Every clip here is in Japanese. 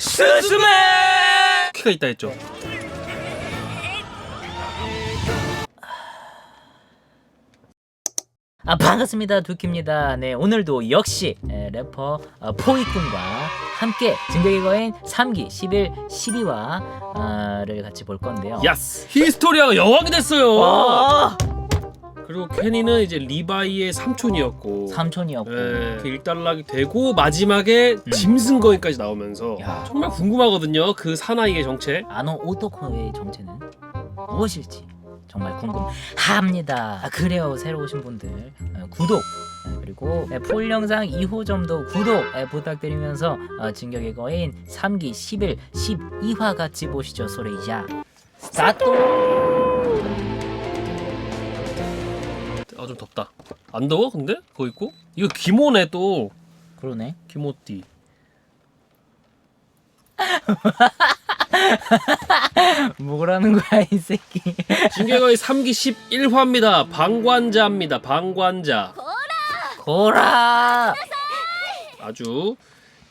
스스메 키가 있다 했죠. 아 반갑습니다. 두키입니다. 네 오늘도 역시 에, 래퍼 어, 포이꾼과 함께 진격의 거인 3기 11 12화를 같이 볼 건데요. 야스 히스토리아가 여왕이 됐어요. 와 그리고 케니는 이제 리바이의 삼촌이었고 삼촌이었고 예, 그 일단락이 되고 마지막에 음. 짐승 거인까지 나오면서 야. 정말 궁금하거든요. 그 사나이의 정체. 아노 오토코의 정체는 무엇일지 정말 궁금합니다. 아, 그래요 새로 오신 분들 어, 구독 어, 그리고 네, 풀 영상 2호점도 구독 예, 부탁드리면서 어, 진격의 거인 3기 11 12화 같이 보시죠 소리자 스타트 좀 덥다. 안 더워 근데? 그거 입고? 이거 기모네 또 그러네 기모띠. 뭐라는 거야 이 새끼 진격의 3기 11화입니다. 방관자입니다. 방관자. 고라 아주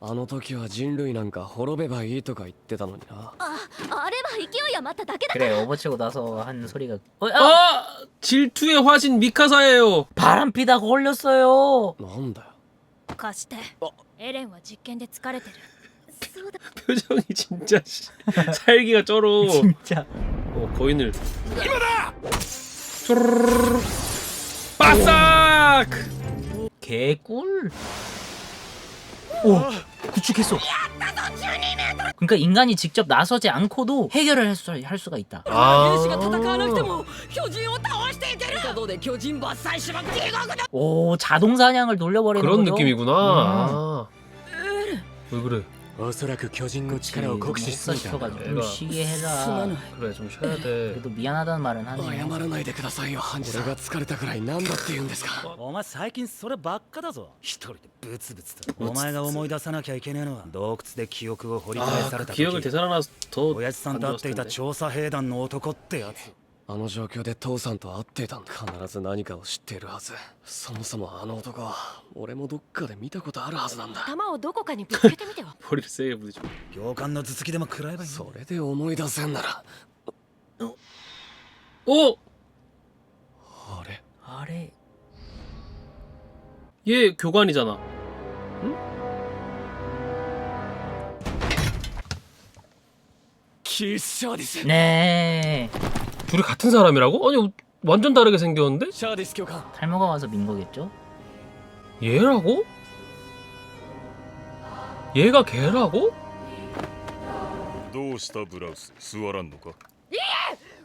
あの時は人類なんか滅べばいいとか言ってたのになああれは勢い余っただけだ 그래 오버치고 나서 한 소리가 어, 아! 아 질투의 화신 미카사예요. 바람 피다가 걸렸어요 なんだよ貸してエレンは実験で疲れてるそうだ 표정이 진짜 씨. 살기가 쩔어. 진짜 어, 거인을 이거다. 쪼르르르르. 빠싹. 개꿀 오 구축했어. 그러니까 인간이 직접 나서지 않고도 해결을 할, 수, 할 수가 있다. 아. 아. 오 자동 사냥을 돌려버리는 그런 느낌이구나. 음. 아. 왜 그래? おそらく巨人の 그치 力を酷使しすぎたんだ 시켜가지고 좀 애가 쉬게 すま 해라 ない 그래 좀 쉬어야 돼. 그래도 미안하다는 말은 謝 하네요 らないでくださいよハンジさん俺が疲れたくらいなんだって言うんですかお前最近そればっかだぞ一人でブツブツとお前が思い出さなきゃいけねえのは洞窟で記憶を掘り返 아, され 그 た 기억을 時 되살아나서 더 親父さんと会っていた 안 좋았을 텐데. 調査兵団の男ってやつ あの状況で父さんと会っていたんだ必ず何かを知っているはずそもそもあの男は俺もどっかで見たことあるはずなんだ弾をどこかにぶつけてみては 머리를 세게 부딪혀. 行間の頭突きでも食らえばいいそれで思い出せんなら 어? あれ 아래 얘 교관이잖아. キース・シャーディス 네 둘이 같은 사람이라고? 아니 완전 다르게 생겼는데? シャーディス教官 탈모가 와서 민 거겠죠? 얘라고? 얘가 걔라고? どうしたブラウス座らんのか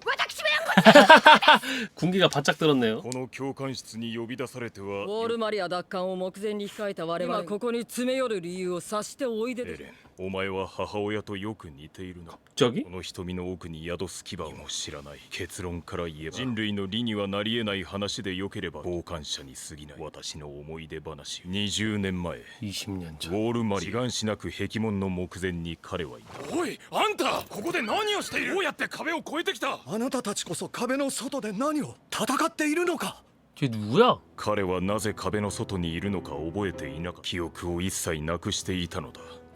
私は 군기가 바짝 들었네요. この教官室に呼び出されてはウォールマリア奪還を目前に控えた我々今ここに詰め寄る理由を察しておいでるエレン お前は母親とよく似ているな。この瞳の奥に宿す牙を知らない。結論から言えば、人類の理にはなり得ない話でよければ、傍観者に過ぎない。私の思い出話。20年前、年ウォールマリ、志願しなく壁門の目前に彼はいた。おい、あんたここで何をしている？どうやって壁を越えてきた？あなたたちこそ壁の外で何を？戦っているのか？彼はなぜ壁の外にいるのか覚えていなかった記憶を一切なくしていたのだ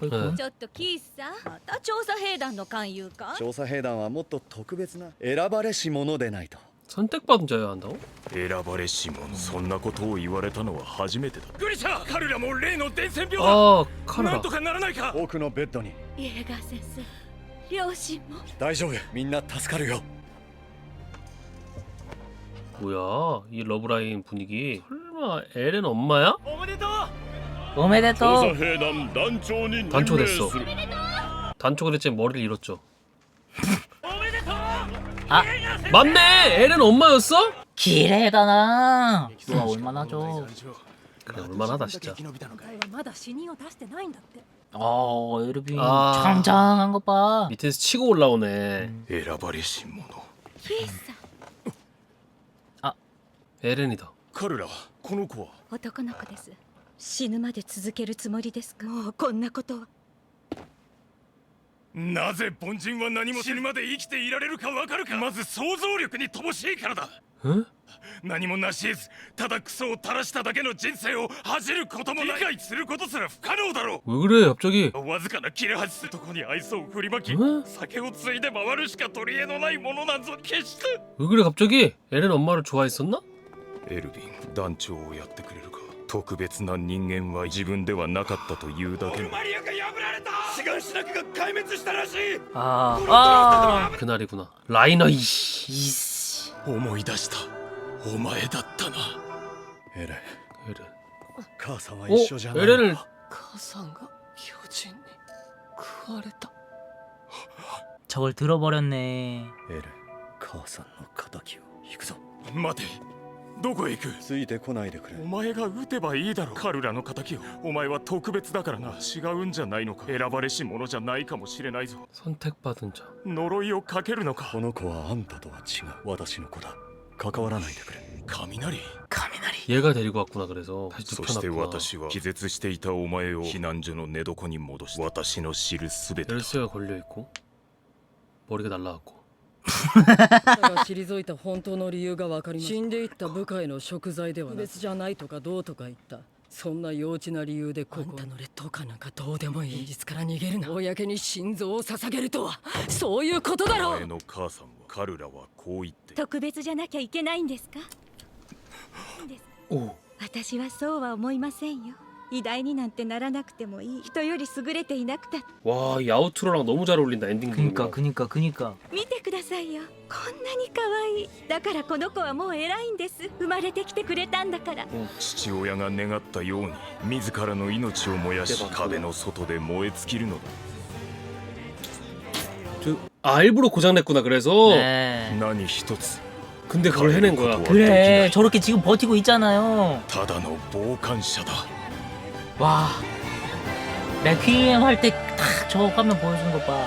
ちょっとキースさんまた調査兵団の勧誘か？調査兵団はもっと特別な選ばれし者でないと。선택받은 자야 한다 고? 選ばれし者。そんなことを言われたのは初めてだ。グリシャ彼らも例の伝染病だ。ああなんとかならないか？奥のベッドに。イエガー先生両親も？大丈夫。みんな助かるよ。뭐야 이 러브라인 분위 기? 설마 엘은 엄마 야? おめでと兵団団長に 단초 됐어 단초 그랬지만 머리를 잃었죠 아. 맞네 에렌 엄마였어? 기레다 나 누가 얼마나 줘 그래 얼마나다 진짜 はまだ死人を出してないんだって 어, 에르빈 아. 장장한 것 봐. 밑에서 치고 올라오네 選ばれし者ヒーさん 에렌이다 彼らはこの子は男の子です 死ぬまで続けるつもりですかもうこんなことはなぜ凡人は何も死ぬまで生きていられるかわかるかまず想像力に乏しいからだ 응? 何も成し得ずただクソを垂らしただけの人生を恥じることもない理解することすら不可能だろ 왜 그래 갑자기 うわずかな切れ端するとこに愛想を振りまきうん酒をついで回るしか取り柄のないものなんぞ決して 왜 그래 갑자기 에렌 엄마를 좋아했었나? エルヴィン団長をやってくれるか 特別な人間は自分ではなかったというだけの 아, 아. 그날이구나 라이너 이씨 이씨. 思い出したお前だったなエレン 에렌 母さんは 어? 一緒じゃない 에렌을 母さんが巨人に食われた 저걸 들어버렸네. エレン母さんの敵を行くぞ待て どこへ行くついてこないでくれお前が撃てばいいだろカルラの敵をお前は特別だからな違うんじゃないのか選ばれし者じゃないかもしれないぞ 선택받은 자 呪いをかけるのかこの子はあんたとは違う私の子だ関わらないでくれ雷 얘가 데리고 왔구나 그래서 다시 そして 눕혀놨구나 私は気絶していたお前を避難所の寝床に戻し私の知るすべてだ 열쇠가 걸려있고 머리가 날라갔고 だが退いた本当の理由が分かります。死んでいった部下への贖罪では別じゃないとかどうとか言った。そんな幼稚な理由でここあんたの劣等感なんかどうでもいい。現実から逃げるな。公に心臓を捧げるとは。そういうことだろう。お前の母さんはカルラはこう言って。特別じゃなきゃいけないんですか？오私はそうは思いませんよ偉大になんてならなくてもいい人より優れていなくたって 와, 이 아우트로랑 너무 잘 어울린다 엔딩 그니까, 부분이랑. 그니까, 그니까. 見てくださいよこんなに可愛いだからこの子はもう偉いんです生まれてきてくれたんだから父親が願ったように自らの命を燃やし壁の外で燃え尽きるのだ 저- 아 일부러 고장냈구나 그래서 네. 何一つ 근데 그걸 해낸 거야 그래, 저렇게 지금 버티고 있잖아요. ただの傍観者だ 와. 레퀴엠 할 때 딱저 화면 보여준 것 봐.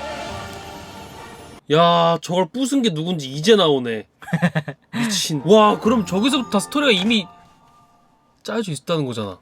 야 저걸 부순 게 누군지 이제 나오네 미친 와 그럼 저기서부터 다 스토리가 이미 짜여져 있었다는 거잖아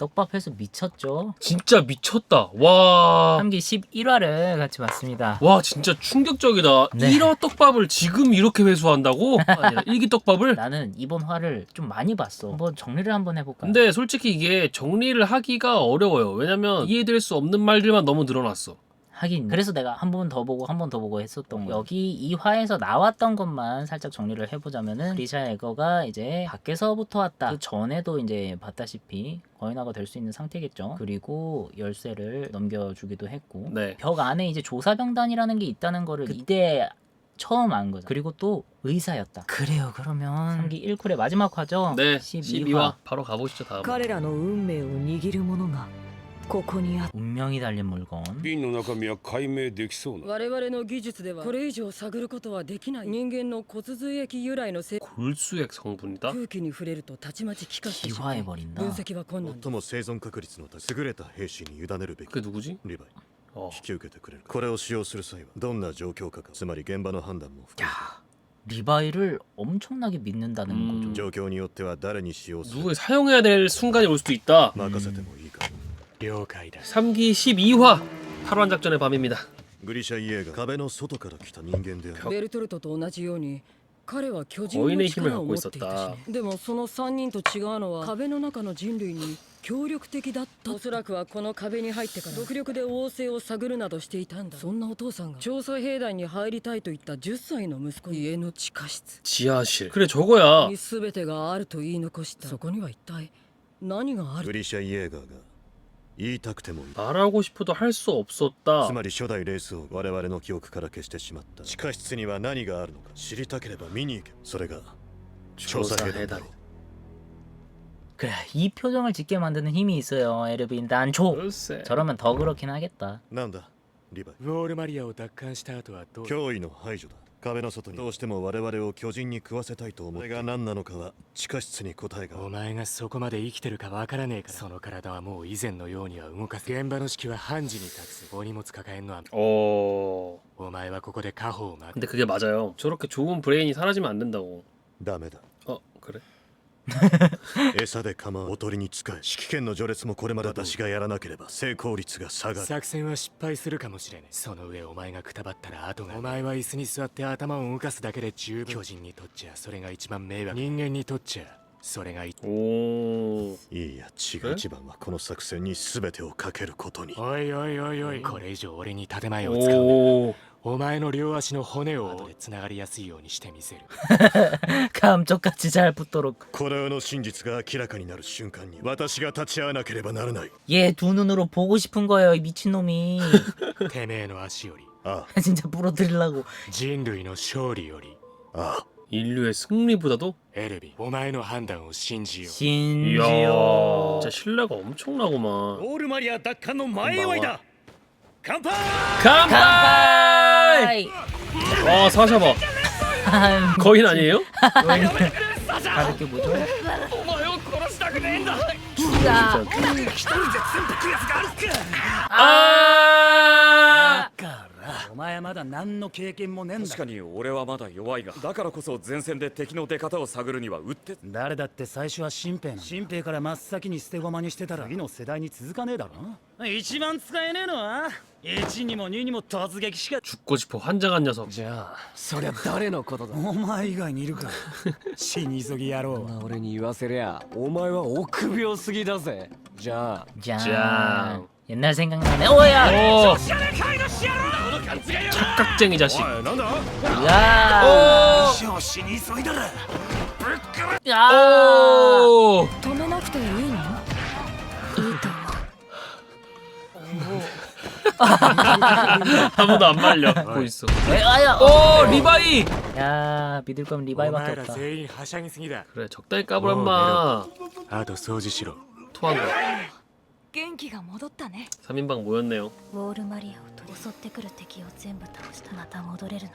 떡밥 해서 미쳤죠. 진짜 미쳤다 와 3기 11화를 같이 봤습니다. 와 진짜 충격적이다 네. 1화 떡밥을 지금 이렇게 회수한다고? 아니라 1기 떡밥을? 나는 이번 화를 좀 많이 봤어. 한번 정리를 한번 해볼까? 근데 솔직히 이게 정리를 하기가 어려워요 왜냐면 이해될 수 없는 말들만 너무 늘어났어 하긴 그래서 내가 한 번 더 보고 한 번 더 보고 했었던 거 여기 이 화에서 나왔던 것만 살짝 정리를 해보자면은 리샤 에거가 이제 밖에서부터 왔다 그 전에도 이제 봤다시피 거인화가 될 수 있는 상태겠죠 그리고 열쇠를 넘겨주기도 했고 네 벽 안에 이제 조사병단이라는 게 있다는 거를 그때 처음 안 거죠 그리고 또 의사였다 그래요 그러면 3기 1쿨의 마지막 화죠 네, 12화, 12화 바로 가보시죠 다음 彼らの運命を握る者が ここにあっ 운명이 달린 물건 瓶の中身は解明できそうな我々の技術ではこれ以上探ることはできない人間の骨髄液由来のせ 골수액 성분이다? 空気に触れるとたちまち気化してしまう 기화해버린다 分析は困難だ最も生存確率の高い優れた兵士に委ねるべき 그게 누구지? リヴァイ 어. 引き受けてくれるこれを使用する際はどんな状況下かつまり現場の判断も含め 리바이를 엄청나게 믿는다는 음. 거죠 状況によっては誰に使用する 누구에 사용해야 될 순간이 올 수도 있다 任せてもいいか 了解だ 3기 12화 탈환 작전의 밤입니다 グリシャイエーが壁の外から来た人間であるベルトルトと同じように彼は巨人の老いの힘을 力を 갖고 持っていたし、ね、でもその3人と違うのは壁の中の人類に 協力的だったおそらくはこの壁に入ってから独力で王政を探るなどしていたんだそんなお父さんが調査兵団に入りたいと言った10歳の息子家の地下室 지하실. 그래 저거야. に全てがあると言い残したそこには一体何があるグリシャ・イエーガーが 言いたくてもいい 말하고 싶어도 할 수 없었다. つまり初代レースを我々の記憶から消してしまった地下室には何があるのか知りたければ見に行けそれが調査兵団だろう 그래 이 표정을 짓게 만드는 힘이 있어요 에르빈 난초 글쎄. 저러면 더 그렇긴 하겠다 なんだリヴァイウォールマリアを奪還した後はどう脅威の排除だ 壁の外にどうしても我々を巨人に食わせたいと思うそれが何なのかは地下室に答えがあるお前がそこまで生きてるかわからねえからその体はもう以前のようには動かせ現場の指揮は判事に託すお荷物抱えんのは 어. お前はここで家宝を待 근데 그게 맞아요. 저렇게 좋은 브레인이 사라지면 안 된다고. ダメだ 어 그래? 餌で構うおとりに使え指揮権の序列もこれまで私がやらなければ成功率が下がる。作戦は失敗するかもしれねえ。その上お前がくたばったら後がお前は椅子に座って頭を動かすだけで十分。巨人にとっちゃそれが一番迷惑人間にとっちゃそれがい 오. いいや違うえ。一番はこの作戦に全てをかけることに。おいおいおいおい。これ以上俺に建前を使う.お前の両足の骨を後で繋がりやすいようにしてみせる 감쪽같이 잘 붙도록 この世の真実が明らかになる瞬間に私が立ち会わなければならない 얘 두 눈으로 보고 싶은 거예요 이 미친놈이 てめえの足より あ 진짜 부러뜨리려고 人類の勝利よりああ 인류의 승리보다도 エルビお前の判断を信じよう 이야 신지요 진짜 신뢰가 엄청나구만 オールマリア奪還の前祝いだ乾杯 간 어, 와 사샤바 거인 아니에요? 다른 게 뭐죠? 야. 아, 아. お前まだ何の経験もねえんだ確かに俺はまだ弱いがだからこそ前線で敵の出方を探るにはうって誰だって最初は新兵な新兵から真っ先に捨て駒にしてたら次の世代に続かねえだろ一番使えねえのは1にも2にも突撃しか 죽고 싶어 환장한 녀석 じゃあそりゃ誰のことだお前以外にいるか死に急ぎ野郎そんな俺に言わせりゃお前は臆病すぎだぜじゃあ 짠 짠. 옛날 생각나네 오야 오 착각쟁이 자식 なんだ 야 死に急いだら 야 오! 止めなくていいのいいと思う 한 번도 안 말려 보고 있어 에, 아야 오 리바이 야 믿을 거면 お 리바이밖에 前ら 없다 全員はしゃぎすぎだ 그래 적당히 까불 엄마 あと掃除しろ 토한 거 元気が戻ったね 3인방 모였네요 ウォールマリアを取り襲ってくる敵を全部倒したまた戻れるの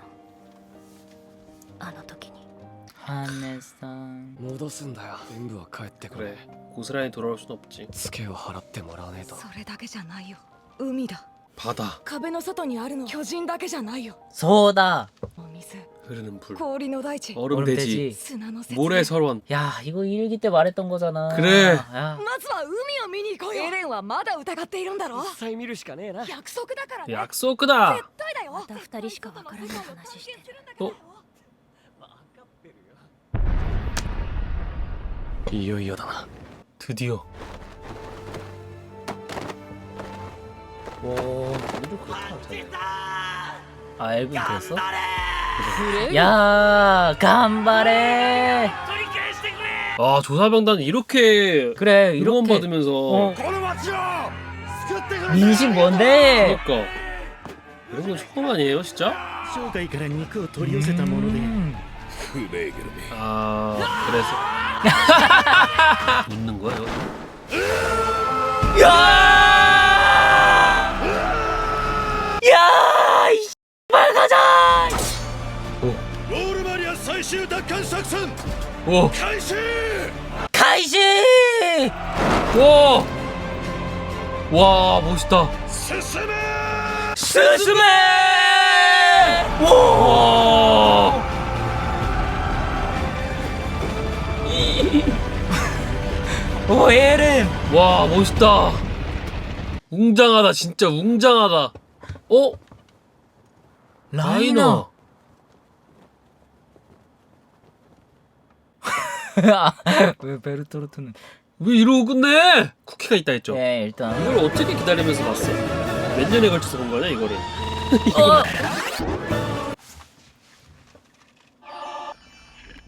あの時に 한혜상 戻すんだよ全部は帰ってくれ 그래 고스란히 돌아올 순 없지 ツケを払ってもらわねえとそれだけじゃないよ海だ 바다 壁の外にあるの巨人だけじゃないよ 소다 お水 흐르는 불 氷の大地 얼음 대지 砂の雪 모래 설원 야 이거 일기 때 말했던 거잖아 그래. 야, まずは海 を見に行こうよエレンはまだ疑っているんだろ実際見るしかねえな約束だからね 약속이다 絶対だよまた二人しかわからない話してる 어? いよいよだな 드디어 오 일을 그렇게 하잖아 아 앨범 그랬어? 그래? 야 간발해 아 조사병단 이렇게 그래 이렇게 응원받으면서 어, この町を救ってくれ 민심 뭔데? 그러니까 이런 건 처음 아니에요 진짜? 商会から肉を取り寄せたもので 음. 아 그래서 웃는 거예요? 야! 야! 이 말 가자! ウォールマリア最終奪還作戦 와. 가이시! 와. 와, 멋있다. 스스메! 스스메! 와. 오에른. 와, 멋있다. 웅장하다, 진짜 웅장하다. 어? 라이너. 라이너. 왜 베르토르트는 왜 이러고 끝내? 쿠키가 있다 했죠. 네 일단 이걸 어떻게 기다리면서 봤어? 몇 년에 걸쳐서 본 거냐 이거를? 어!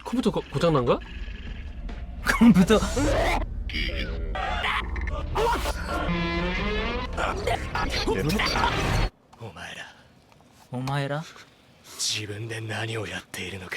컴퓨터 고, 고장 난 거야? 컴퓨터 お前ら 오마이라 自分で何をやっているのか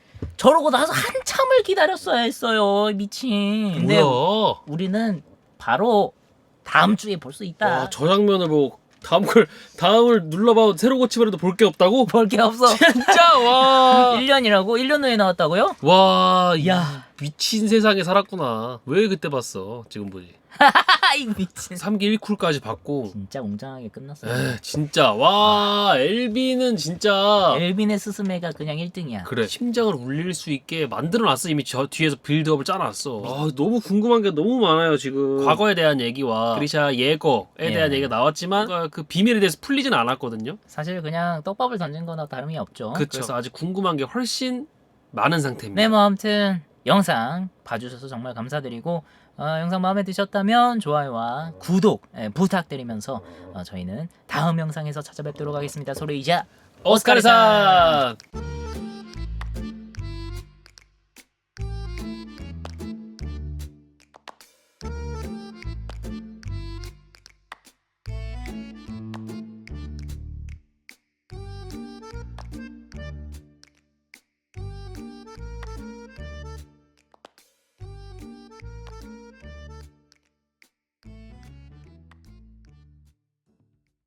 저러고 나서 한참을 기다렸어야 했어요 미친 근데 뭐야? 우리는 바로 다음 주에 볼 수 있다 와, 저 장면을 보고 다음 걸 다음을 눌러봐 새로 고치면 해도 볼 게 없다고? 볼 게 없어 진짜 와. 1년이라고? 1년 후에 나왔다고요? 와, 야. 야 미친 세상에 살았구나. 왜 그때 봤어? 지금 보지. 아이 미친 3기 1쿨까지 봤고. 진짜 웅장하게 끝났어 에, 진짜 와, 엘비는 진짜 엘빈의 스스메가 그냥 1등이야 그래 심장을 울릴 수 있게 만들어놨어 이미 저 뒤에서 빌드업을 짜놨어. 아, 너무 궁금한 게 너무 많아요 지금. 과거에 대한 얘기와 그리샤 예거에 예. 대한 얘기가 나왔지만 뭔가 그 비밀에 대해서 풀리진 않았거든요. 사실 그냥 떡밥을 던진 거나 다름이 없죠 그래서 아직 궁금한 게 훨씬 많은 상태입니다. 네, 뭐 아무튼 영상 봐주셔서 정말 감사드리고 어, 영상 마음에 드셨다면 좋아요와 구독 예, 부탁드리면서 어, 저희는 다음 영상에서 찾아뵙도록 하겠습니다. 소리 이자 오스카르산.